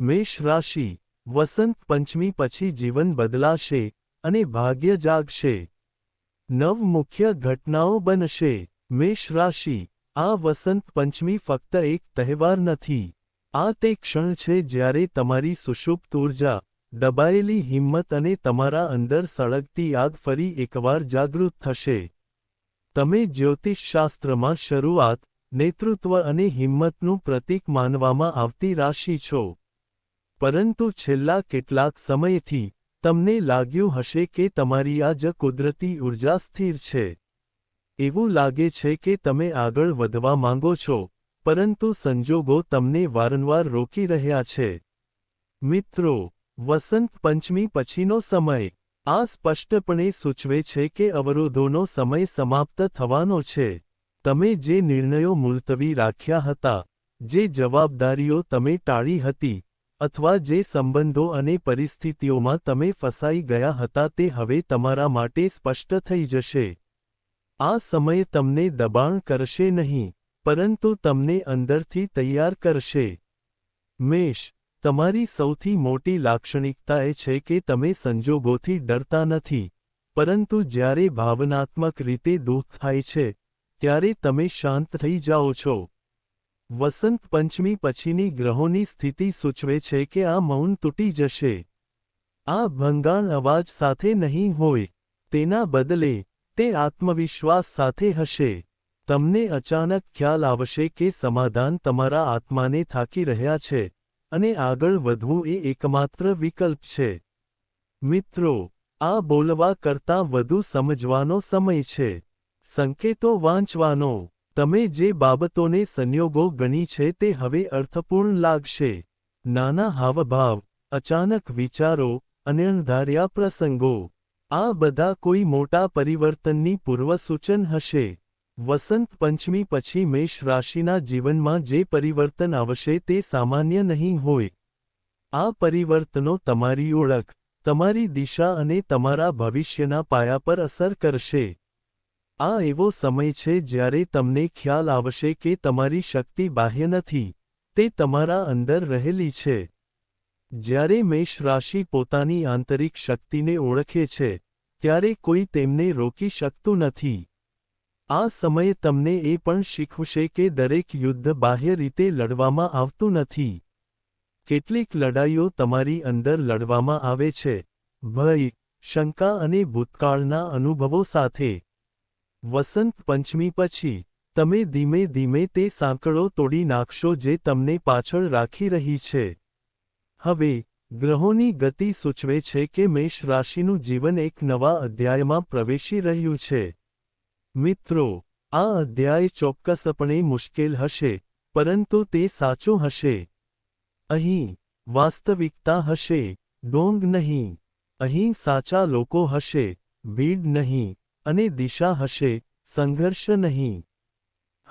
મેષ રાશિ, વસંત પંચમી પછી જીવન બદલાશે અને ભાગ્ય જાગશે. નવ મુખ્ય ઘટનાઓ બનશે. મેષ રાશિ, આ વસંત પંચમી ફક્ત એક તહેવાર નથી. આ તે ક્ષણ છે જ્યારે તમારી સુષુપ્ત ઊર્જા દબાયેલી હિંમત અને તમારા અંદર સળગતી આગ ફરી એકવાર જાગૃત થશે. તમે જ્યોતિષશાસ્ત્રમાં શરૂઆત, નેતૃત્વ અને હિંમતનું પ્રતીક માનવામાં આવતી રાશિ છો. પરંતુ છેલ્લા કેટલાક સમયથી તમને લાગ્યું હશે કે તમારી આ જ કુદરતી ઊર્જા સ્થિર છે. એવું લાગે છે કે તમે આગળ વધવા માંગો છો, પરંતુ સંજોગો તમને વારંવાર રોકી રહ્યા છે. મિત્રો, વસંત પંચમી પછીનો સમય, આ સ્પષ્ટપણે સૂચવે છે કે અવરોધોનો સમય સમાપ્ત થવાનો છે. તમે જે નિર્ણયો મુલતવી રાખ્યા હતા, જે જવાબદારીઓ તમે ટાળી હતી અથવા જે સંબંધો અને પરિસ્થિતિઓમાં તમે ફસાઈ ગયા હતા તે હવે તમારા માટે સ્પષ્ટ થઈ જશે. આ સમય તમને દબાણ કરશે નહીં, પરંતુ તમને અંદરથી તૈયાર કરશે. મેષ, તમારી સૌથી મોટી લાક્ષણિકતા એ છે કે તમે સંજોગોથી ડરતા નથી, પરંતુ જ્યારે ભાવનાત્મક રીતે દુઃખ થાય છે, ત્યારે તમે શાંત થઈ જાઓ છો. વસંત પંચમી પછીની ગ્રહોની સ્થિતિ સૂચવે છે કે આ મૌન તૂટી જશે. આ ભંગાણ અવાજ સાથે નહીં હોય. તેના બદલે, તે આત્મવિશ્વાસ સાથે હશે. તમને અચાનક ખ્યાલ આવશે કે સમાધાન તમારા આત્માને થાકી રહ્યા છે અને આગળ વધવું એ એકમાત્ર વિકલ્પ છે. મિત્રો, આ બોલવા કરતાં વધુ સમજવાનો સમય છે. સંકેતો વાંચવાનો. તમે જે બાબતોને સંયોગો ગણી છે તે હવે અર્થપૂર્ણ લાગશે. નાના હાવભાવ, અચાનક વિચારો અને અણધાર્યા પ્રસંગો. આ બધા કોઈ મોટા પરિવર્તનની પૂર્વસૂચન હશે. વસંત પંચમી પછી મેષ રાશિના જીવનમાં જે પરિવર્તન આવશે તે સામાન્ય નહીં હોય. આ પરિવર્તનો તમારી ઓળખ, તમારી દિશા અને તમારા ભવિષ્યના પાયા પર અસર કરશે. આ એવો સમય છે જ્યારે તમને ખ્યાલ આવશે કે તમારી શક્તિ બાહ્ય નથી, તે તમારા અંદર રહેલી છે. જ્યારે મેષ રાશિ પોતાની આંતરિક શક્તિને ઓળખે છે, ત્યારે કોઈ તેમને રોકી શકતું નથી. આ સમયે તમને એ પણ શીખવશે કે દરેક યુદ્ધ બાહ્ય રીતે લડવામાં આવતું નથી. કેટલીક લડાઈઓ તમારી અંદર લડવામાં આવે છે. ભય, શંકા અને ભૂતકાળના અનુભવો સાથે. વસંત પંચમી પછી, તમે ધીમે ધીમે તે સાંકળો તોડી નાખશો જે તમને પાછળ રાખી રહી છે. હવે, ગ્રહોની ગતિ સૂચવે છે કે મેષ રાશિનું જીવન એક નવા અધ્યાયમાં પ્રવેશી રહ્યું છે. મિત્રો, આ અધ્યાય ચોક્કસપણે મુશ્કેલ હશે, પરંતુ તે સાચો હશે. અહીં, વાસ્તવિકતા હશે, ડોંગ નહીં. અહીં સાચા લોકો હશે, ભીડ નહીં. અને દિશા હશે, સંઘર્ષ નહીં.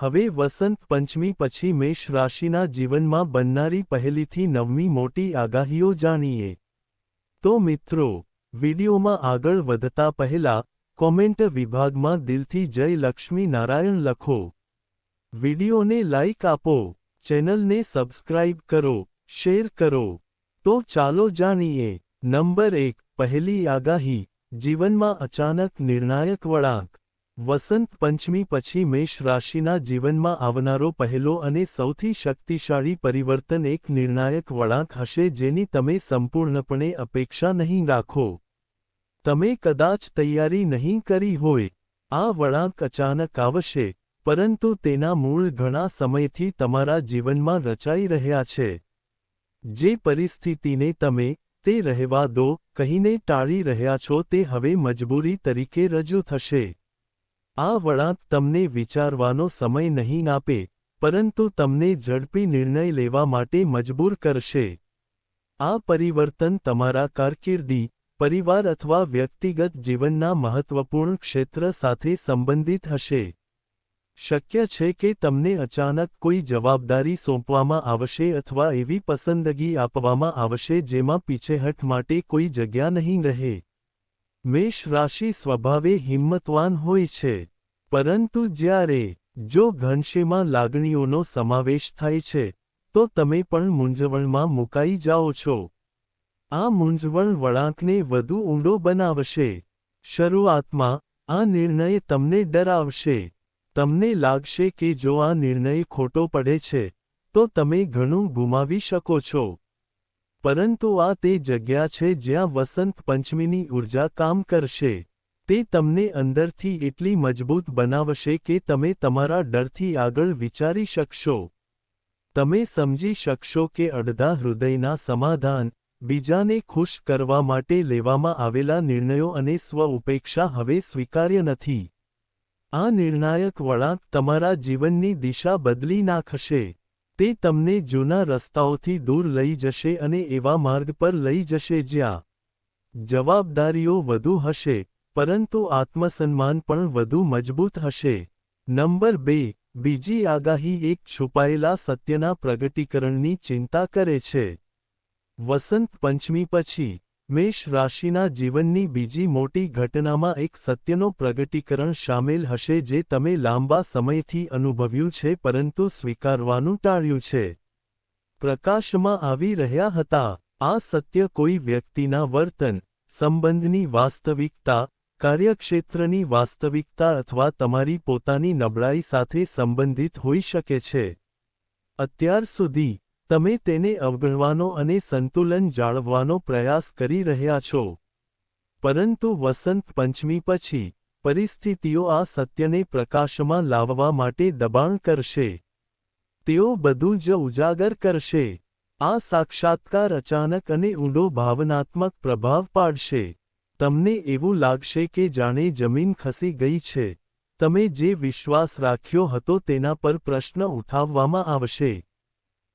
હવે વસંત પંચમી પછી મેષ રાશિના જીવનમાં બનનારી પહેલીથી નવમી મોટી આગાહીઓ જાણીએ. તો મિત્રો, વિડીયોમાં આગળ વધતા પહેલા કોમેન્ટ વિભાગમાં દિલથી જય લક્ષ્મી નારાયણ લખો. વિડીયોને લાઇક આપો, ચેનલને સબસ્ક્રાઇબ કરો, શેર કરો. તો ચાલો જાણીએ, નંબર એક, પહેલી આગાહી જીવનમાં અચાનક નિર્ણાયક વળાંક. વસંત પંચમી પછી મેષ રાશિના જીવનમાં આવનારો પહેલો અને સૌથી શક્તિશાળી પરિવર્તન એક નિર્ણાયક વળાંક હશે જેની તમે સંપૂર્ણપણે અપેક્ષા નહીં રાખો. તમે કદાચ તૈયારી નહીં કરી હોય. આ વળાંક અચાનક આવશે, પરંતુ તેના મૂળ ઘણા સમયથી તમારા જીવનમાં રચાઈ રહ્યા છે. જે પરિસ્થિતિને તમે તે રહેવા દો, કહીને ટાળી રહ્યા છો તે હવે મજબૂરી તરીકે રજૂ થશે. આ વળાંક તમને વિચારવાનો સમય નહીં આપે, પરંતુ તમને ઝડપી નિર્ણય લેવા માટે મજબૂર કરશે. આ પરિવર્તન તમારા કારકિર્દી, પરિવાર અથવા વ્યક્તિગત જીવનના મહત્વપૂર્ણ ક્ષેત્ર સાથે સંબંધિત હશે. શક્ય છે કે તમને અચાનક કોઈ જવાબદારી સોંપવામાં આવશે અથવા એવી પસંદગી આપવામાં આવશે જેમાં પીછેહઠ માટે કોઈ જગ્યા નહીં રહે. મેષ રાશિ સ્વભાવે હિંમતવાન હોય છે, પરંતુ જ્યારે જો ઘનશેમાં લાગણીઓનો સમાવેશ થાય છે, તો તમે પણ મૂંઝવણમાં મુકાઈ જાઓ છો. આ મૂંઝવણ વળાંકને વધુ ઊંડો બનાવશે. શરૂઆતમાં આ નિર્ણય તમને ડરાવશે. તમને લાગશે કે જો આ નિર્ણય ખોટો પડે છે, તો તમે ઘણું ગુમાવી શકો છો. પરંતુ આ તે જગ્યા છે જ્યાં વસંત પંચમીની ઊર્જા કામ કરશે. તે તમને અંદરથી એટલી મજબૂત બનાવશે કે તમે તમારા ડરથી આગળ વિચારી શકશો. તમે સમજી શકશો કે અડધા હૃદયના સમાધાન, બીજાને ખુશ કરવા માટે લેવામાં આવેલા નિર્ણયો અને સ્વ ઉપેક્ષા હવે સ્વીકાર્ય નથી. આ નિર્ણાયક વળાંક તમારા જીવનની દિશા બદલી નાખશે. તે તમને જૂના રસ્તાઓથી દૂર લઈ જશે અને એવા માર્ગ પર લઈ જશે જ્યાં જવાબદારીઓ વધુ હશે, પરંતુ આત્મસન્માન પણ વધુ મજબૂત હશે. નંબર બે, બીજી આગાહી એક છુપાયેલા સત્યના પ્રગટીકરણની ચિંતા કરે છે. વસંત પંચમી પછી મેષ રાશિના જીવનની બીજી મોટી ઘટનામાં એક સત્યનો પ્રગટીકરણ શામેલ હશે જે તમે લાંબા સમયથી અનુભવ્યું છે પરંતુ સ્વીકારવાનું ટાળ્યું છે. પ્રકાશમાં આવી રહ્યા હતા. આ સત્ય કોઈ વ્યક્તિના વર્તન, સંબંધની વાસ્તવિકતા, કાર્યક્ષેત્રની વાસ્તવિકતા અથવા તમારી પોતાની નબળાઈ સાથે સંબંધિત હોઈ શકે છે. અત્યાર સુધી તમે તેને અવગણવાનો અને સંતુલન જાળવવાનો પ્રયાસ કરી રહ્યા છો. પરંતુ વસંત પંચમી પછી, પરિસ્થિતિઓ આ સત્યને પ્રકાશમાં લાવવા માટે દબાણ કરશે. તેઓ બધું જ ઉજાગર કરશે. આ સાક્ષાત્કાર અચાનક અને ઊંડો ભાવનાત્મક પ્રભાવ પાડશે. તમને એવું લાગશે કે જાણે જમીન ખસી ગઈ છે. તમે જે વિશ્વાસ રાખ્યો હતો તેના પર પ્રશ્ન ઉઠાવવામાં આવશે.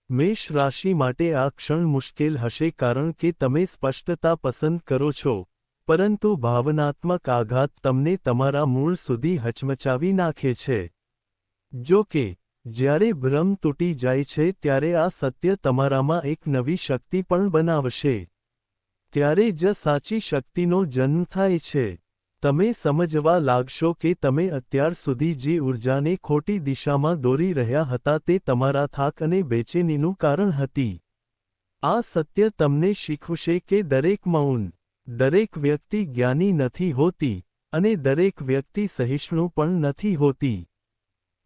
મેષ રાશિ માટે આ ક્ષણ મુશ્કેલ હશે કારણ કે તમે સ્પષ્ટતા પસંદ કરો છો. પરંતુ ભાવનાત્મક આઘાત તમને તમારા મૂળ સુધી હચમચાવી નાખે છે. જો કે, જ્યારે ભ્રમ તૂટી જાય છે ત્યારે આ સત્ય તમારામાં એક નવી શક્તિ પણ બનાવશે. ત્યારે જ સાચી શક્તિનો જન્મ થાય છે. તમે સમજવા લાગશો કે તમે અત્યાર સુધી જે ઊર્જાને ખોટી દિશામાં દોરી રહ્યા હતા તે તમારા થાક અને બેચેનીનું કારણ હતી. આ સત્ય તમને શીખવશે કે દરેક મૌન, દરેક વ્યક્તિ જ્ઞાની નથી હોતી અને દરેક વ્યક્તિ સહિષ્ણુ પણ નથી હોતી.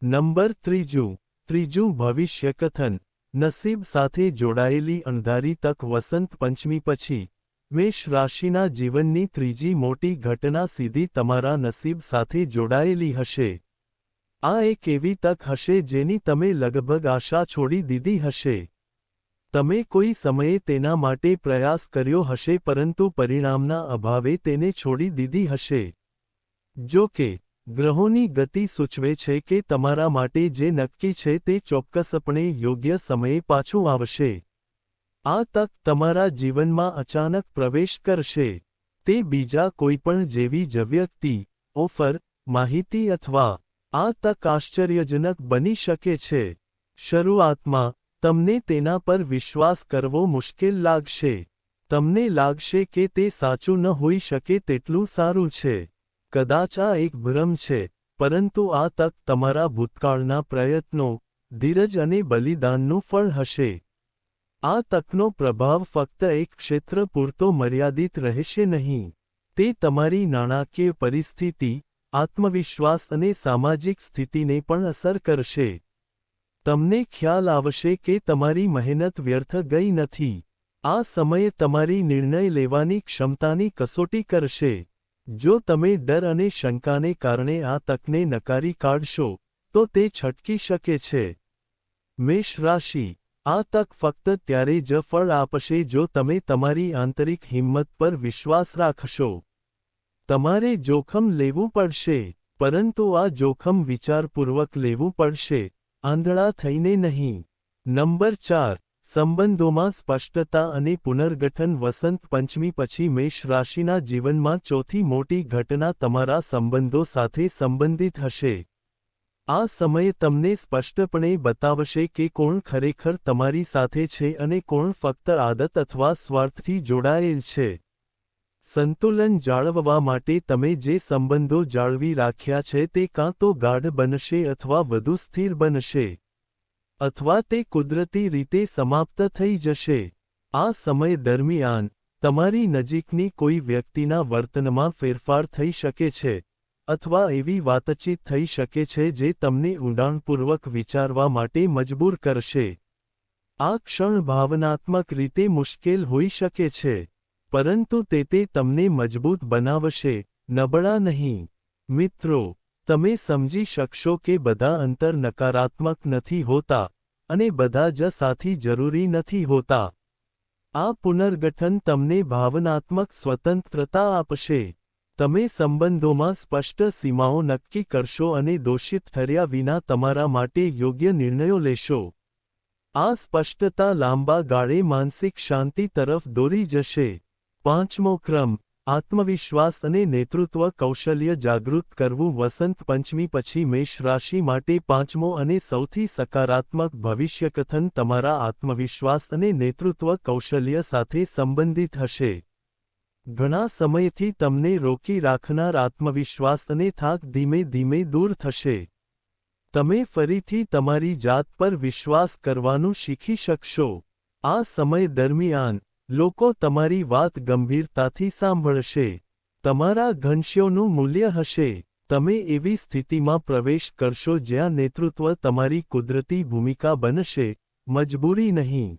નંબર ત્રીજું ત્રીજું ભવિષ્યકથન, નસીબ સાથે જોડાયેલી અણધારી તક વસંત પંચમી પછી મેષ રાશિના જીવનની ત્રીજી મોટી ઘટના સીધી તમારા નસીબ સાથે જોડાયેલી હશે. આ એક એવી તક હશે જેની તમે લગભગ આશા છોડી દીધી હશે. તમે કોઈ સમયે તેના માટે પ્રયાસ કર્યો હશે પરંતુ પરિણામના અભાવે તેને છોડી દીધી હશે. જો કે, ગ્રહોની ગતિ સૂચવે છે કે તમારા માટે જે નક્કી છે તે ચોક્કસપણે યોગ્ય સમયે પાછું આવશે. આ તક તમારા જીવનમાં અચાનક પ્રવેશ કરશે. તે બીજા કોઈપણ જેવી જ વ્યક્તિ ઓફર, માહિતી અથવા આ તક આશ્ચર્યજનક બની શકે છે. શરૂઆતમાં, તમને તેના પર વિશ્વાસ કરવો મુશ્કેલ લાગશે. તમને લાગશે કે તે સાચું ન હોઈ શકે તેટલું સારું છે. કદાચ આ એક ભ્રમ છે, પરંતુ આ તક તમારા ભૂતકાળના પ્રયત્નો, ધીરજ અને બલિદાનનું ફળ હશે. આ તકનો પ્રભાવ ફક્ત એક ક્ષેત્ર પૂરતો મર્યાદિત રહેશે નહીં. તે તમારી નાણાકીય પરિસ્થિતિ, આત્મવિશ્વાસ અને સામાજિક સ્થિતિને પણ અસર કરશે. તમને ખ્યાલ આવશે કે તમારી મહેનત વ્યર્થ ગઈ નથી. આ સમયે તમારી નિર્ણય લેવાની ક્ષમતાની કસોટી કરશે. જો તમે ડર અને શંકાને કારણે આ તકને નકારી કાઢશો, તો તે છટકી શકે છે. મેષ રાશિ આ તક ફક્ત ત્યારે જ ફળ આપશે જો તમે તમારી આંતરિક હિંમત પર વિશ્વાસ રાખશો. તમારે જોખમ લેવું પડશે, પરંતુ આ જોખમ વિચારપૂર્વક લેવું પડશે. આંધળા થઈને નહીં. નંબર ચાર, સંબંધોમાં સ્પષ્ટતા અને પુનર્ગઠન. વસંત પંચમી પછી મેષ રાશિના જીવનમાં ચોથી મોટી ઘટના તમારા સંબંધો સાથે સંબંધિત હશે. આ સમય તમને સ્પષ્ટપણે બતાવશે કે કોણ ખરેખર તમારી સાથે છે અને કોણ ફક્ત આદત અથવા સ્વાર્થથી જોડાયેલ છે. સંતુલન જાળવવા માટે તમે જે સંબંધો જાળવી રાખ્યા છે તે કાં તો ગાઢ બનશે અથવા વધુ સ્થિર બનશે, અથવા તે કુદરતી રીતે સમાપ્ત થઈ જશે. આ સમય દરમિયાન તમારી નજીકની કોઈ વ્યક્તિના વર્તનમાં ફેરફાર થઈ શકે છે. અથવા એવી વાતચીત થઈ શકે છે જે તમને ઊંડાણપૂર્વક વિચારવા માટે મજબૂર કરશે. આ ક્ષણ ભાવનાત્મક રીતે મુશ્કેલ હોઈ શકે છે, પરંતુ તે તે તમને મજબૂત બનાવશે. નબળા નહીં. મિત્રો, તમે સમજી શકશો કે બધા અંતર નકારાત્મક નથી હોતા અને બધા જ સાથી જરૂરી નથી હોતા. આ પુનર્ગઠન તમને ભાવનાત્મક સ્વતંત્રતા આપશે. તમે સંબંધોમાં સ્પષ્ટ સીમાઓ નક્કી કરશો અને દોષિત ઠર્યા વિના તમારા માટે યોગ્ય નિર્ણયો લેશો. આ સ્પષ્ટતા લાંબા ગાળે માનસિક શાંતિ તરફ દોરી જશે. પાંચમો ક્રમ, આત્મવિશ્વાસ અને નેતૃત્વ કૌશલ્ય જાગૃત કરવું. વસંત પંચમી પછી મેષ રાશિ માટે પાંચમો અને સૌથી સકારાત્મક ભવિષ્યકથન તમારા આત્મવિશ્વાસ અને નેતૃત્વ કૌશલ્ય સાથે સંબંધિત હશે. ઘણા સમયથી તમને રોકી રાખનાર આત્મવિશ્વાસ અને થાક ધીમે ધીમે દૂર થશે. તમે ફરીથી તમારી જાત પર વિશ્વાસ કરવાનું શીખી શકશો. આ સમય દરમિયાન, લોકો તમારી વાત ગંભીરતાથી સાંભળશે. તમારા ઘનશ્યોનું મૂલ્ય હશે. તમે એવી સ્થિતિમાં પ્રવેશ કરશો જ્યાં નેતૃત્વ તમારી કુદરતી ભૂમિકા બનશે. મજબૂરી નહીં.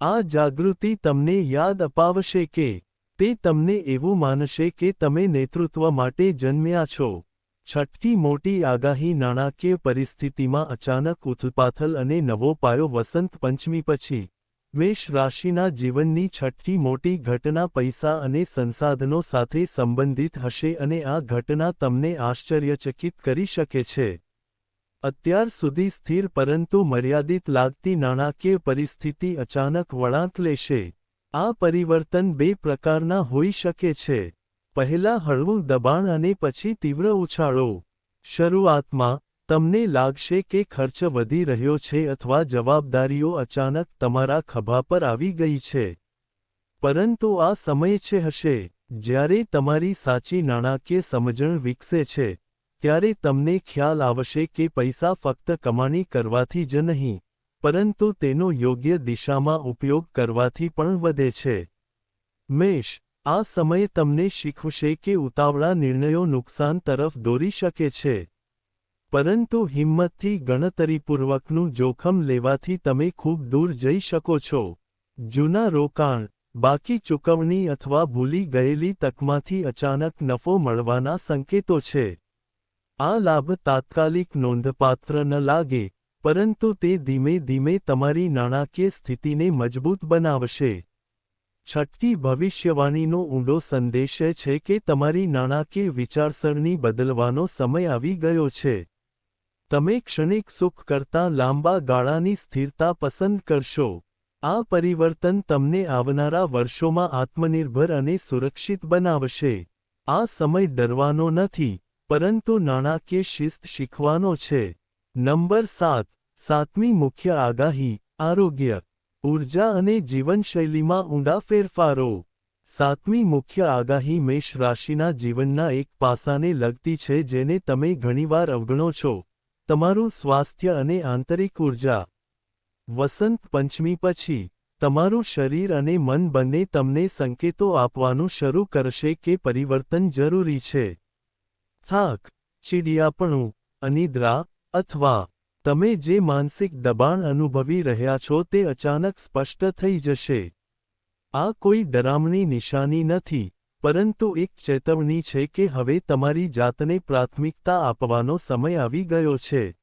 આ જાગૃતિ તમને યાદ અપાવશે કે તે તમને એવું માનશે કે તમે નેતૃત્વ માટે જન્મ્યા છો. છઠ્ઠી મોટી આગાહી નાણાકીય પરિસ્થિતિમાં અચાનક ઉથલપાથલ અને નવો પાયો વસંત પંચમી પછી. મેષ રાશિના જીવનની છઠ્ઠી મોટી ઘટના પૈસા અને સંસાધનો સાથે સંબંધિત હશે અને આ ઘટના તમને આશ્ચર્યચકિત કરી શકે છે. અત્યાર સુધી સ્થિર પરંતુ મર્યાદિત લાગતી નાણાકીય પરિસ્થિતિ અચાનક વળાંક લેશે. આ પરિવર્તન બે પ્રકારના હોઈ શકે છે. પહેલા હળવું દબાણ અને પછી તીવ્ર ઉછાળો. શરૂઆતમાં, તમને લાગશે કે ખર્ચ વધી રહ્યો છે અથવા જવાબદારીઓ અચાનક તમારા ખભા પર આવી ગઈ છે. પરંતુ આ સમય છે હશે, જ્યારે તમારી સાચી નાણાકીય સમજણ વિકસે છે, ત્યારે તમને ખ્યાલ આવશે કે પૈસા ફક્ત કમાણી કરવાથી જ નહીં. પરંતુ તેનો યોગ્ય દિશામાં ઉપયોગ કરવાથી પણ વધે છે. મેષ, આ સમય તમને શીખવશે કે ઉતાવળા નિર્ણયો નુકસાન તરફ દોરી શકે છે. પરંતુ હિંમતથી ગણતરીપૂર્વકનું જોખમ લેવાથી તમે ખૂબ દૂર જઈ શકો છો. જૂના રોકાણ, બાકી ચૂકવણી અથવા ભૂલી ગયેલી તકમાંથી અચાનક નફો મળવાના સંકેતો છે. આ લાભ તાત્કાલિક નોંધપાત્ર ન લાગે પરંતુ તે ધીમે ધીમે તમારી નાણાકીય સ્થિતિને મજબૂત બનાવશે. છઠ્ઠી ભવિષ્યવાણીનો ઊંડો સંદેશ છે કે તમારી નાણાકીય વિચારસરણી બદલવાનો સમય આવી ગયો છે. તમે ક્ષણિક સુખ કરતાં લાંબા ગાળાની સ્થિરતા પસંદ કરશો. આ પરિવર્તન તમને આવનારા વર્ષોમાં આત્મનિર્ભર અને સુરક્ષિત બનાવશે. આ સમય ડરવાનો નથી, પરંતુ નાણાકીય શિસ્ત શીખવાનો છે. નંબર સાત, સાતમી મુખ્ય આગાહી, આરોગ્ય ઊર્જા અને જીવનશૈલીમાં ઊંડા ફેરફારો. સાતમી મુખ્ય આગાહી મેષ રાશિના જીવનના એક પાસાને લગતી છે જેને તમે ઘણીવાર અવગણો છો. તમારું સ્વાસ્થ્ય અને આંતરિક ઊર્જા વસંત પંચમી પછી, તમારું શરીર અને મન બંને તમને સંકેતો આપવાનું શરૂ કરશે કે પરિવર્તન જરૂરી છે. થાક, ચીડિયાપણું, અનિદ્રા અથવા તમે જે માનસિક દબાણ અનુભવી રહ્યા છો તે અચાનક સ્પષ્ટ થઈ જશે. આ કોઈ ડરામણી નિશાની નથી, પરંતુ એક ચેતવણી છે કે હવે તમારી જાતને પ્રાથમિકતા આપવાનો સમય આવી ગયો છે.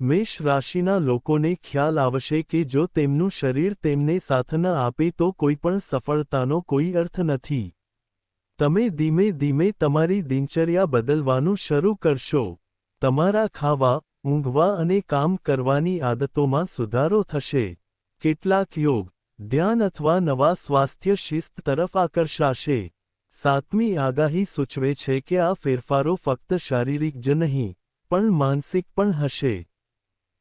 મેષ રાશિના લોકોને ખ્યાલ આવશે કે જો તેમનું શરીર તેમને સાથ ન આપે તો કોઈપણ સફળતાનો કોઈ અર્થ નથી. તમે ધીમે ધીમે તમારી દિનચર્યા બદલવાનું શરૂ કરશો. તમારા ખાવા, ઊંઘવા અને કામ કરવાની આદતોમાં સુધારો થશે. કેટલાક યોગ, ધ્યાન અથવા નવા સ્વાસ્થ્ય શિસ્ત તરફ આકર્ષાશે. સાતમી આગાહી સૂચવે છે કે આ ફેરફારો ફક્ત શારીરિક જ નહીં, પણ માનસિક પણ હશે.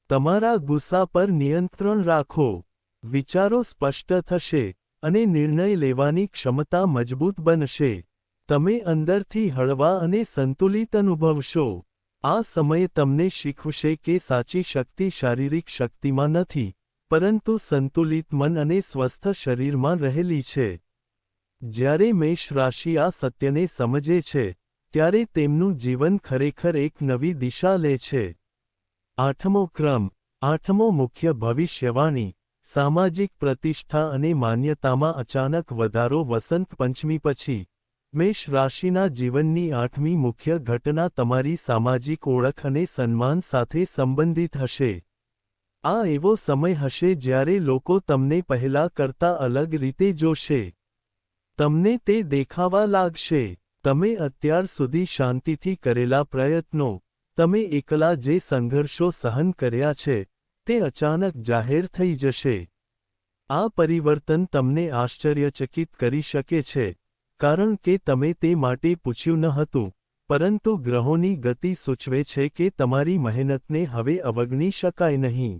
તમારા ગુસ્સા પર નિયંત્રણ રાખો. વિચારો સ્પષ્ટ થશે અને નિર્ણય લેવાની ક્ષમતા મજબૂત બનશે. તમે અંદરથી હળવા અને સંતુલિત અનુભવશો. આ સમયે તમને શીખવશે કે સાચી શક્તિ શારીરિક શક્તિમાં નથી, પરંતુ સંતુલિત મન અને સ્વસ્થ શરીરમાં રહેલી છે. જ્યારે મેષ રાશિ આ સત્યને સમજે છે, ત્યારે તેમનું જીવન ખરેખર એક નવી દિશા લે છે. આઠમો ક્રમ, આઠમો મુખ્ય ભવિષ્યવાણી, સામાજિક પ્રતિષ્ઠા અને માન્યતામાં અચાનક વધારો વસંત પંચમી પછી મેષ રાશિના જીવનની આઠમી મુખ્ય ઘટના તમારી સામાજિક ઓળખ અને સન્માન સાથે સંબંધિત હશે. આ એવો સમય હશે જ્યારે લોકો તમને પહેલા કરતા અલગ રીતે જોશે. તમને તે દેખાવા લાગશે. તમે અત્યાર સુધી શાંતિથી કરેલા પ્રયત્નો, તમે એકલા જે સંઘર્ષો સહન કર્યા છે, તે અચાનક જાહેર થઈ જશે. આ પરિવર્તન તમને આશ્ચર્યચકિત કરી શકે છે. કારણ કે તમે તે માટે પૂછ્યું ન હતું, પરંતુ ગ્રહોની ગતિ સૂચવે છે કે તમારી મહેનતને હવે અવગણી શકાય નહીં.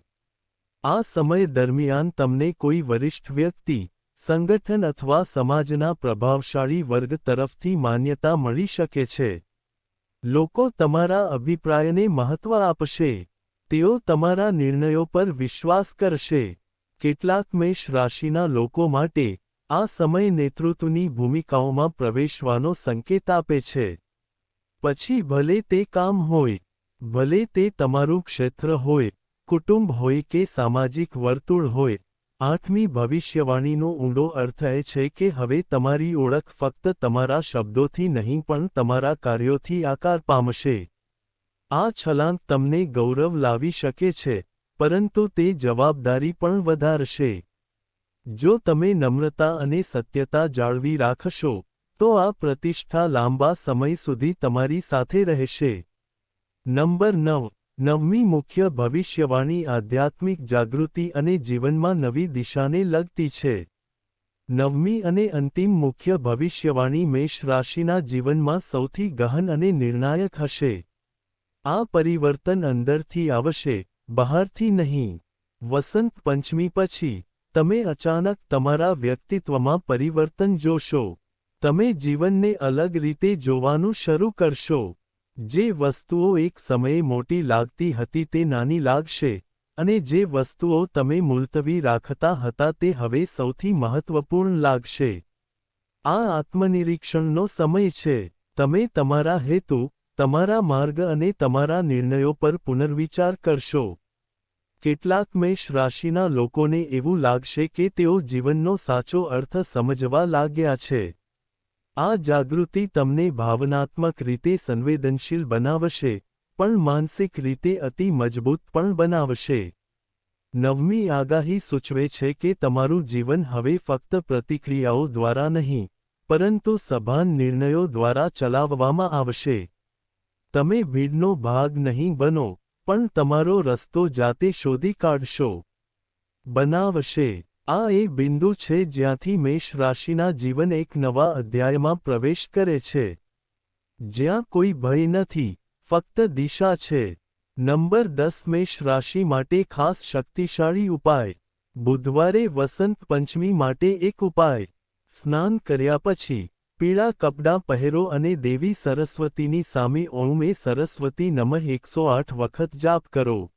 આ સમય દરમિયાન તમને કોઈ વરિષ્ઠ વ્યક્તિ, સંગઠન અથવા સમાજના પ્રભાવશાળી વર્ગ તરફથી માન્યતા મળી શકે છે. લોકો તમારા અભિપ્રાયને મહત્વ આપશે, તેઓ તમારા નિર્ણયો પર વિશ્વાસ કરશે. કેટલાક મેષ રાશિના લોકો માટે આ સમય નેતૃત્વની ભૂમિકાઓમાં પ્રવેશવાનો સંકેત આપે છે. પછી ભલે તે કામ હોય, ભલે તે તમારું ક્ષેત્ર હોય, કુટુંબ હોય કે સામાજિક વર્તુળ હોય, આઠમી ભવિષ્યવાણીનો ઊંડો અર્થ એ છે કે હવે તમારી ઓળખ ફક્ત તમારા શબ્દોથી નહીં પણ તમારા કાર્યોથી આકાર પામશે. આ છલાંગ તમને ગૌરવ લાવી શકે છે, પરંતુ તે જવાબદારી પણ વધારશે. જો તમે નમ્રતા અને સત્યતા જાળવી રાખશો, તો આ પ્રતિષ્ઠા લાંબા સમય સુધી તમારી સાથે રહેશે. નંબર નવ, નવમી મુખ્ય ભવિષ્યવાણી આધ્યાત્મિક જાગૃતિ અને જીવનમાં નવી દિશાને લગતી છે. નવમી અને અંતિમ મુખ્ય ભવિષ્યવાણી મેષ રાશિના જીવનમાં સૌથી ગહન અને નિર્ણાયક હશે. આ પરિવર્તન અંદરથી આવશે, બહારથી નહીં. વસંત પંચમી પછી તમે અચાનક તમારા વ્યક્તિત્વમાં પરિવર્તન જોશો. તમે જીવનને અલગ રીતે જોવાનું શરૂ કરશો. જે વસ્તુઓ એક સમયે મોટી લાગતી હતી તે નાની લાગશે, અને જે વસ્તુઓ તમે મુલતવી રાખતા હતા તે હવે સૌથી મહત્વપૂર્ણ લાગશે. આ આત્મનિરીક્ષણનો સમય છે. તમે તમારા હેતુ, તમારા માર્ગ અને તમારા નિર્ણયો પર પુનર્વિચાર કરશો. કેટલાક મેષ રાશિના લોકોને એવું લાગશે કે તેઓ જીવનનો સાચો અર્થ સમજવા લાગ્યા છે. આ જાગૃતિ તમને ભાવનાત્મક રીતે સંવેદનશીલ બનાવશે, પણ માનસિક રીતે અતિ મજબૂત પણ બનાવશે. નવમી આગાહી સૂચવે છે કે તમારું જીવન હવે ફક્ત પ્રતિક્રિયાઓ દ્વારા નહીં, પરંતુ સભાન નિર્ણયો દ્વારા ચલાવવામાં આવશે. તમે ભીડનો ભાગ નહીં બનો. પણ તમારો રસ્તો જાતે શોધી કાઢશો. બનાવશે. આ એ બિંદુ છે જ્યાંથી મેષ રાશિના જીવન એક નવા અધ્યાયમાં પ્રવેશ કરે છે. જ્યાં કોઈ ભય નથી, ફક્ત દિશા છે. નંબર દસ મેષ રાશિ માટે ખાસ શક્તિશાળી ઉપાય. બુધવારે વસંત પંચમી માટે એક ઉપાય. સ્નાન કર્યા પછી પીળા કપડાં પહેરો અને દેવી સરસ્વતીની સામે ઓમ સરસ્વતી નમઃ એકસો આઠ વખત જાપ કરો.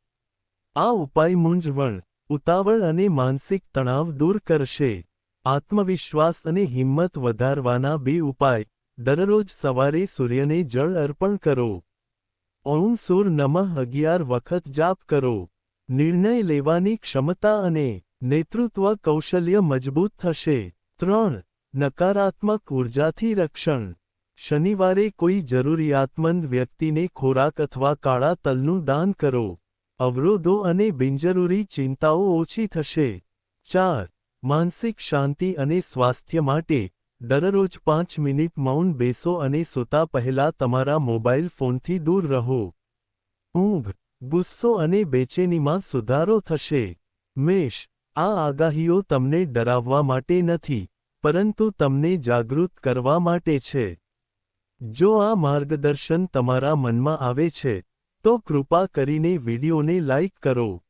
આ ઉપાય મૂંઝવણ ઉતાવળ અને માનસિક તણાવ દૂર કરશે. આત્મવિશ્વાસ અને હિંમત વધારવાના બે ઉપાય. દરરોજ સવારે સૂર્યને જળ અર્પણ કરો. ઓમ સૂર નમઃ અગિયાર વખત જાપ કરો. નિર્ણય લેવાની ક્ષમતા અને નેતૃત્વ કૌશલ્ય મજબૂત થશે. ત્રણ નકારાત્મક ઉર્જાથી રક્ષણ. શનિવારે કોઈ જરૂરિયાતમંદ વ્યક્તિને ખોરાક અથવા કાળા તલનું દાન કરો. અવરોધો અને બિનજરૂરી ચિંતાઓ ઓછી થશે. ચાર, માનસિક શાંતિ અને સ્વાસ્થ્ય માટે દરરોજ પાંચ મિનિટ મૌન બેસો અને સૂતા પહેલા તમારા મોબાઈલ ફોનથી દૂર રહો. ઊંઘ, ગુસ્સો અને બેચેનીમાં સુધારો થશે. મેષ, આ આગાહીઓ તમને ડરાવવા માટે નથી. પરંતુ તમને જાગૃત કરવા માટે છે. જો આ માર્ગદર્શન તમારા મનમાં આવે છે, તો કૃપા કરીને વિડિયોને લાઇક કરો.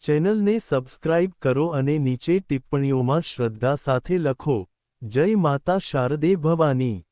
ચેનલને સબસ્ક્રાઇબ કરો અને નીચે ટિપ્પણીઓમાં શ્રદ્ધા સાથે લખો. જય માતા શારદે ભવાની.